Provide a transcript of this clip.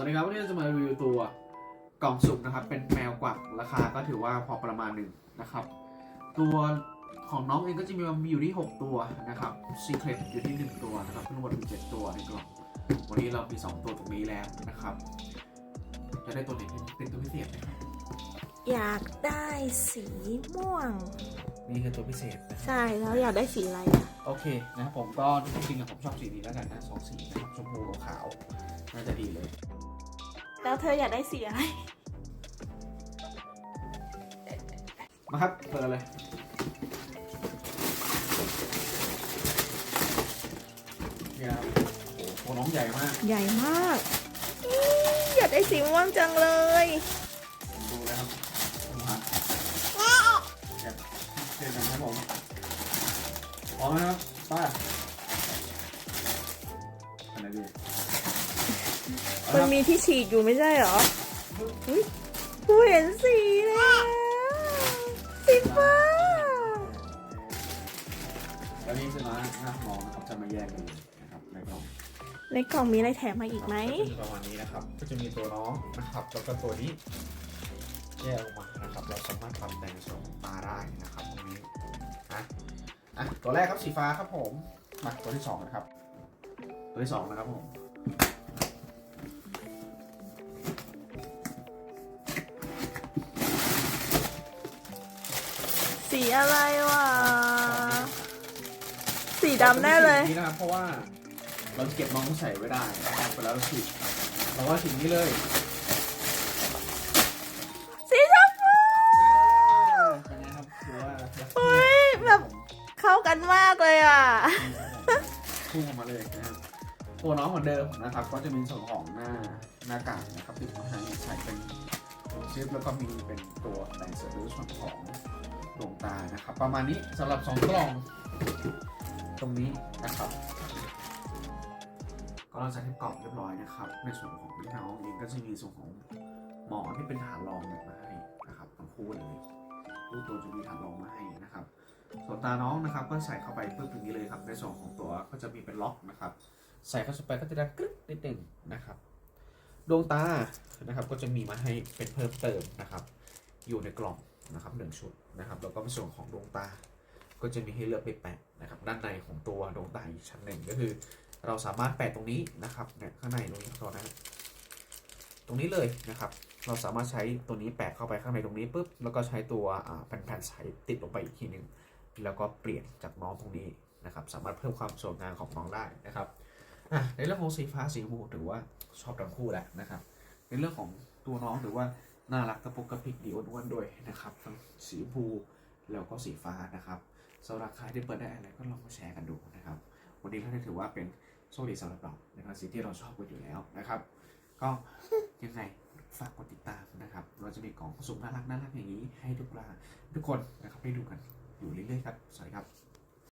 วัสดีครับวันนี้เราจะมารีวิวตัวกล่องสุ่มนะครับ เป็นแมวกวักราคาก็ถือว่าพอประมาณหนึ่งนะครับ ตัวของน้องเองก็จะมีมีอยู่ที่ 6 ตัวนะครับซีเครตอยู่ที่ 1 ตัวนะครับทั้งหมดมี7ตัวในกล่องวันนี้เรามี 2 ตัวตรงนี้แล้วนะครับ จะได้ตัวไหนเป็นตัวพิเศษนะครับอยากได้สีม่วง นี่คือตัวพิเศษนะใช่แล้วอยากได้สีอะไรอะ โอเคนะครับผมก็จริงๆอะผมชอบสีนี้แล้วกันนะสองสีนะครับชมพูกับขาวน่าจะดีเลย แล้วเธออยากได้สีอะไร มาครับเปิดเลยเนี่ยครับโอ้โหตัวน้องใหญ่มากใหญ่มากอี๋อยากได้สีม่วงจังเลย ดูนะครับ พร้อมไหมครับป้าอะไรดีเอามันละครับมีที่ฉีดอยู่ไม่ใช่เหรออุ๊ยกูเห็นสีแล้วสีฟ้า แล้วนี่คือน้าหน้าน้องนะครับจะมาแยกกันนะครับในกล่องในกล่องมีอะไรแถมมาอีกไหม ก็จะมีประมาณนี้นะครับ ก็จะมีตัวน้องนะครับ แล้วก็ตัวนี้แยกออกมานะครับ เราสามารถปรับแต่งส่วนของตาได้นะครับตรงนี้นะ อะตัวแรกครับสีฟ้าครับผมมาตัวที่สองนะครับ ตัวที่สองนะครับผมสีอะไรวะ สีดำแน่เลย นี่นะครับเพราะว่าเราเก็บน้องใส่ไว้ได้นะครับเวลาเราฉีดเราก็ฉีดนี้เลย อะ พุ่งออกมาเลยนะครับตัวน้องเหมือนเดิมนะครับ ก็จะมีส่วนของหน้าหน้ากากนะครับติดมาให้ใส่เป็นซิปแล้วก็มีเป็นตัวแต่งเสริมส่วนของดวงตานะครับ ประมาณนี้สำหรับ 2 กล่อง ตรงนี้นะครับ ก็เราจะที่กล่องเรียบร้อยนะครับ ในส่วนของพี่น้องเองก็จะมีส่วนของหมอที่เป็นฐานรองมาให้นะครับทั้งคู่เลยทุกตัวจะมีฐานรองมาให้นะครับ ส่วนตาน้องนะครับก็ใส่เข้าไปปึ๊บตรงนี้เลยครับ ในส่วนของตัวก็จะมีเป็นล็อกนะครับ ใส่เข้าไปก็จะดังกรึ๊ดนิดหนึ่งนะครับ ดวงตานะครับก็จะมีมาให้เป็นเพิ่มเติมนะครับ อยู่ในกล่องนะครับหนึ่งชุดนะครับแล้วก็ในส่วนของดวงตา ก็จะมีให้เลือกไปแปะนะครับ ด้านในของตัวดวงตาอีกชั้นหนึ่งก็คือ เราสามารถแปะตรงนี้นะครับเนี่ยข้างในตรงนี้ตัวนั้นตรงนี้เลยนะครับเราสามารถใช้ตัวนี้แปะเข้าไปข้างในตรงนี้ปุ๊บ แล้วก็ใช้ตัวอ่าแผ่นๆใสติดลงไปอีกทีหนึ่ง แล้วก็เปลี่ยนจากน้องตรงนี้นะครับ สามารถเพิ่มความสวยงามของน้องได้นะครับในเรื่องของสีฟ้าสีชมพูถือว่าชอบทั้งคู่แหละนะครับ ในเรื่องของตัวน้องถือว่าน่ารักกระปุกกระปิกดีอ้วนๆด้วยนะครับทั้งสีชมพูแล้วก็สีฟ้านะครับสำหรับใครที่เปิดได้อะไรก็ลองมาแชร์กันดูนะครับ วันนี้ก็ถือว่าเป็นโชคดีสำหรับเรานะครับสิ่งที่เราชอบกันอยู่แล้วนะครับ ก็ยังไงฝากกดติดตามนะครับ เราจะมีกล่องสุ่มน่ารักน่ารักอย่างนี้ให้ทุกราทุกคนนะครับได้ดูกัน อยู่เรื่อยๆครับ สวัสดีครับ